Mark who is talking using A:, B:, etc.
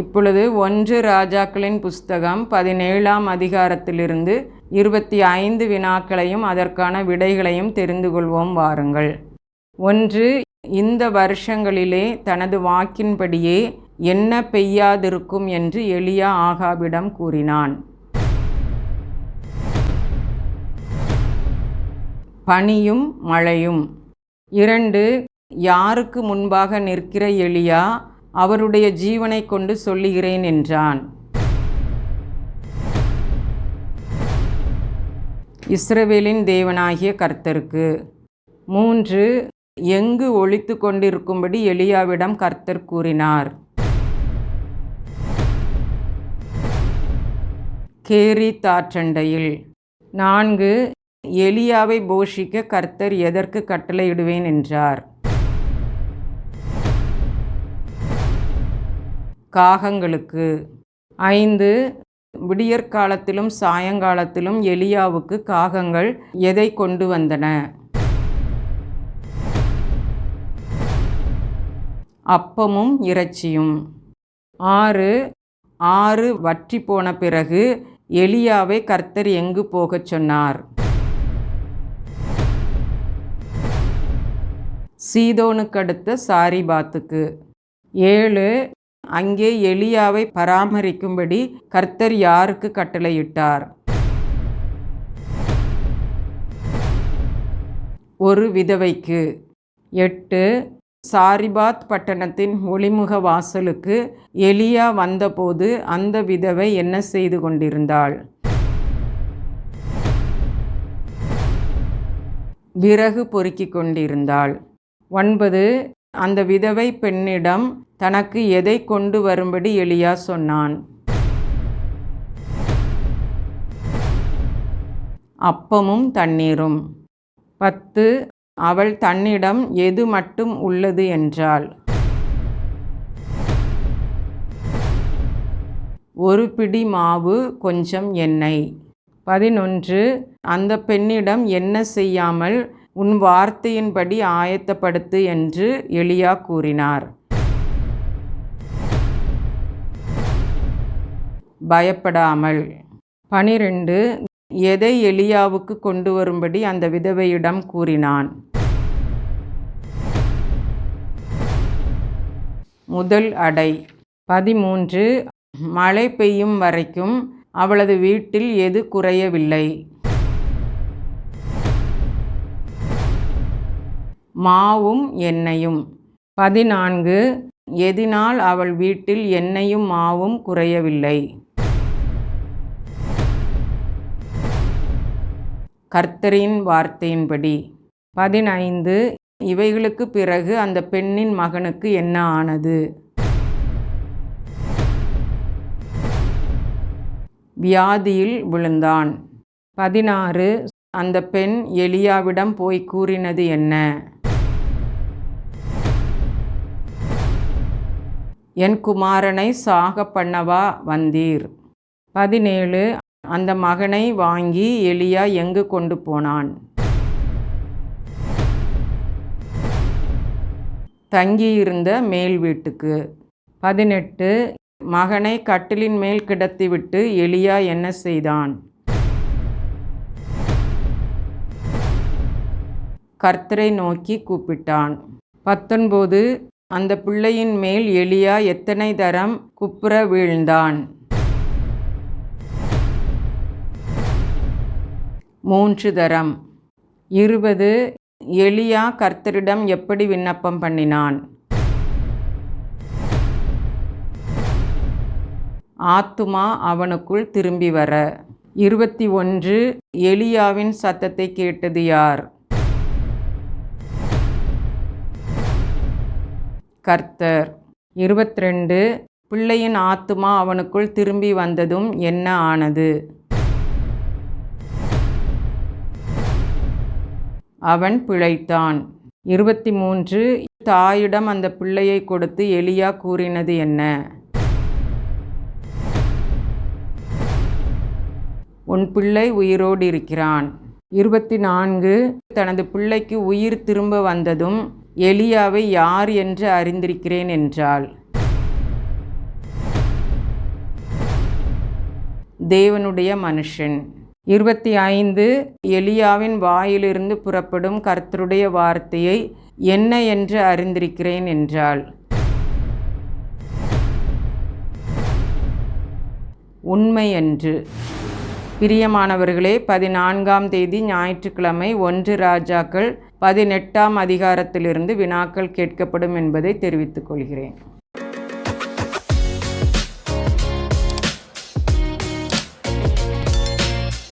A: இப்பொழுது ஒன்று ராஜாக்களின் புஸ்தகம் பதினேழாம் அதிகாரத்திலிருந்து இருபத்தி ஐந்து வினாக்களையும் அதற்கான விடைகளையும் தெரிந்து கொள்வோம் வாருங்கள். ஒன்று இந்த வருஷங்களிலே தனது வாக்கின்படியே என்ன பெய்யாதிருக்கும் என்று எளியா ஆகாபிடம் கூறினான். பனியும் மழையும். இரண்டு யாருக்கு முன்பாக நிற்கிற எளியா அவருடைய ஜீவனை கொண்டு சொல்லுகிறேன் என்றான். இஸ்ரவேலின் தேவனாகிய கர்த்தருக்கு. மூன்று எங்கு ஒழித்து கொண்டிருக்கும்படி எலியாவிடம் கர்த்தர் கூறினார். கேரி தாற்றண்டையில். நான்கு எலியாவை போஷிக்க கர்த்தர் எதற்கு கட்டளையிடுவேன் என்றார். காகங்களுக்கு. ஐந்து விடியற்காலத்திலும் சாயங்காலத்திலும் எலியாவுக்கு காகங்கள் எதை கொண்டு வந்தன? அப்பமும் இறைச்சியும். ஆறு ஆறு வற்றி போன பிறகு எலியாவை கர்த்தர் எங்கு போகச் சொன்னார்? சீதோனுக்கடுத்த சாரிபாத்துக்கு. ஏழு அங்கே எலியாவை பராமரிக்கும்படி கர்த்தர் யாருக்கு கட்டளையிட்டார்? ஒரு விதவைக்கு. எட்டு சாரிபாத் பட்டணத்தின் ஒளிமுக வாசலுக்கு எலியா வந்தபோது அந்த விதவை என்ன செய்து கொண்டிருந்தாள்? விறகு பொறுக்கிக் கொண்டிருந்தாள். ஒன்பது அந்த விதவை பெண்ணிடம் தனக்கு எதை கொண்டு வரும்படி எலியா சொன்னான்? அப்பமும் தண்ணீரும். பத்து அவள் தன்னிடம் எது மட்டும் உள்ளது என்றாள். ஒரு பிடி மாவு கொஞ்சம் எண்ணெய். பதினொன்று அந்த பெண்ணிடம் என்ன செய்யாமல் உன் வார்த்தையின்படி ஆயத்தப்படுத்து என்று எலியா கூறினார். பயப்படாமல். பனிரெண்டு எதை எலியாவுக்கு கொண்டு வரும்படி அந்த விதவையிடம் கூறினான்? முதல் அடை. பதிமூன்று மழை பெய்யும் வரைக்கும் அவளது வீட்டில் எது குறையவில்லை? மாவும் எண்ணெயும் பதினான்கு எதினால் அவள் வீட்டில் எண்ணெயும் மாவும் குறையவில்லை. கர்த்தரின் வார்த்தையின்படி. பதினைந்து இவைகளுக்கு பிறகு அந்த பெண்ணின் மகனுக்கு என்ன ஆனது? வியாதியில் விழுந்தான். பதினாறு அந்த பெண் எலியாவிடம் போய் கூறினது என்ன? என் குமாரனை சாக பண்ணவா வந்தீர்? பதினேழு அந்த மகனை வாங்கி எலியா எங்கு கொண்டு போனான்? தங்கியிருந்த மேல் வீட்டுக்கு. பதினெட்டு மகனை கட்டிலின் மேல் கிடத்திவிட்டு எலியா என்ன செய்தான்? கர்த்தரை நோக்கி கூப்பிட்டான். பத்தொன்பது அந்த பிள்ளையின் மேல் எலியா எத்தனை தரம் குப்புற வீழ்ந்தான்? மூன்று தரம். இருபது. எலியா கர்த்தரிடம் எப்படி விண்ணப்பம் பண்ணினான்? ஆத்துமா அவனுக்குள் திரும்பி வர. இருபத்தி ஒன்று. எலியாவின் சத்தத்தை கேட்டது யார்? கர்த்தர். இருபத்திரெண்டு பிள்ளையின் ஆத்துமா அவனுக்குள் திரும்பி வந்ததும் என்ன ஆனது? அவன் பிழைத்தான். இருபத்தி மூன்று தாயிடம் அந்த பிள்ளையை கொடுத்து எலியா கூறினது என்ன? உன் பிள்ளை உயிரோடு இருக்கிறான். இருபத்தி நான்கு தனது பிள்ளைக்கு உயிர் திரும்ப வந்ததும் எலியாவை யார் என்று அறிந்திருக்கிறேன் என்றாள். தேவனுடைய மனுஷன். இருபத்தி ஐந்து எலியாவின் வாயிலிருந்து புறப்படும் கர்த்தருடைய வார்த்தையை என்ன என்று அறிந்திருக்கிறேன் என்றாள். உண்மை என்று பிரியமானவர்களே பதினான்காம் தேதி ஞாயிற்றுக்கிழமை ஒன்று ராஜாக்கள் பதினெட்டாம் அதிகாரத்திலிருந்து வினாக்கள் கேட்கப்படும் என்பதை தெரிவித்துக் கொள்கிறேன்.